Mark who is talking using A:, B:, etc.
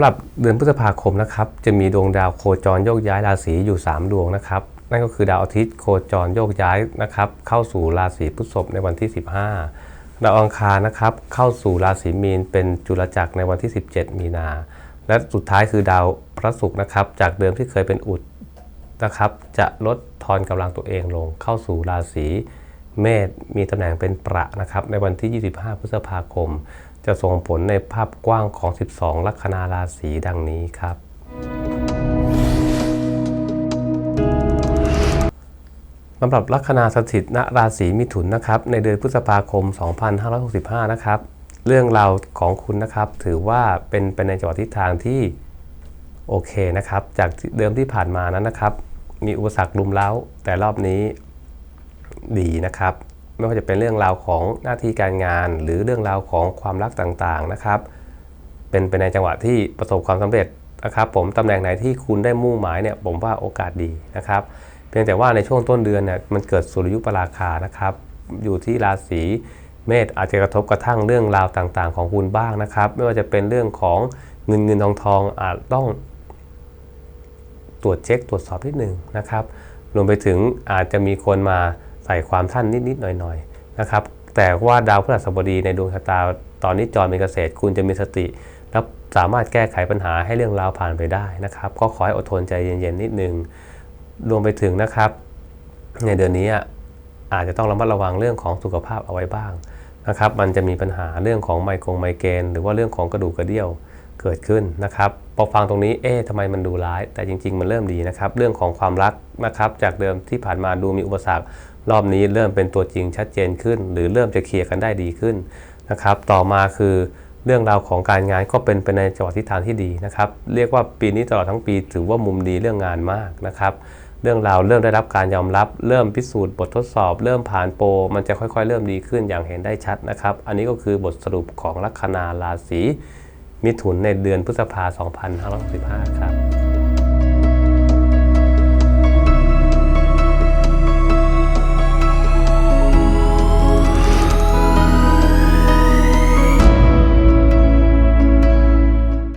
A: ำหรับเดือนพฤษภาคมนะครับ จะมีดวงดาวโคจรโยกย้ายราศีอยู่ 3 ดวงนะครับ นั่นก็คือดาวอาทิตย์โคจรโยกย้ายนะครับ เข้าสู่ราศีพฤษภในวันที่ 15 ดาวอังคารนะครับเข้าสู่ราศีมีนเป็นจุลจักรในวันที่ 17 มีนา และสุดท้ายคือดาวพระศุกร์นะครับ จากเดิมที่เคยเป็นอุดนะครับ จะลดทอนกำลังตัวเองลง เข้าสู่ราศีเมษมีตำแหน่งเป็นประนะครับในวันที่ 25 พฤษภาคม จะส่งผลในภาพกว้างของ 12 ลัคนาราศีดังนี้ครับสำหรับลัคนาสถิตณราศีมิถุนนะครับ ในเดือนพฤษภาคม 2565 นะครับ เรื่องราวของคุณนะครับ ถือว่าเป็นไปในจังหวะทิศทางที่โอเคนะครับ จากเดิมที่ผ่านมานั้นนะครับ มีอุปสรรคลุมเล้าแต่รอบนี้ดีนะครับ ไม่ว่าจะเป็นเรื่องราวของหน้าที่การงาน หรือเรื่องราวของความรักต่างๆนะครับ เป็นไปในจังหวะที่ประสบความสำเร็จนะครับ ผมตำแหน่งไหนที่คุณได้มุ่งหมายเนี่ยผมว่าโอกาสดีนะครับ เพียงแต่ว่าในช่วงต้นเดือนเนี่ยมันเกิดสุริยุปราคานะครับ อยู่ที่ราศีเมษอาจจะกระทบกระทั่งเรื่องราวต่างๆ ของคุณบ้างนะครับ ไม่ว่าจะเป็นเรื่องของเงินเงินทองทองอาจต้องตรวจเช็คตรวจสอบนิดหนึ่งนะครับรวมไปถึงอาจจะมีคนมา ใส่ความท่านนิดๆหน่อยๆนะครับแต่ว่าดาวพฤหัสบดีในดวงชะตาตอนนี้จรเป็นเกษตรคุณจะมีสติ และสามารถแก้ไขปัญหาให้เรื่องราวผ่านไปได้นะครับ ก็ขอให้อดทนใจเย็นๆนิดนึงรวมไปถึงนะครับ ในเดือนนี้อาจจะต้องระมัดระวังเรื่องของสุขภาพเอาไว้บ้างนะครับ มันจะมีปัญหาเรื่องของไมโครไมเกรนหรือว่าเรื่องของกระดูกกระเดี่ยวเกิดขึ้นนะครับพอฟังตรงนี้เอ๊ะทำไมมันดูร้าย แต่จริง ๆ มันเริ่มดีนะครับ เรื่องของความรักนะครับ จากเดิมที่ผ่านมาดูมีอุปสรรค รอบนี้เริ่มเป็นตัวจริงชัดเจนขึ้น หรือเริ่มจะเคลียร์กันได้ดีขึ้นนะครับ ต่อมาคือเรื่องราวของการงานก็เป็นไปในจังหวะทิศทางที่ดีนะครับ เรียกว่าปีนี้ตลอดทั้งปีถือว่ามุมดีเรื่องงานมากนะครับ เรื่องราวเริ่มได้รับการยอมรับ เริ่มพิสูจน์บททดสอบ เริ่มผ่านโปรมันจะค่อยๆ เริ่มดีขึ้นอย่างเห็นได้ชัดนะครับ อันนี้ก็คือบทสรุปของลัคนาราศีมิถุนในเดือนพฤษภา2565 ครับ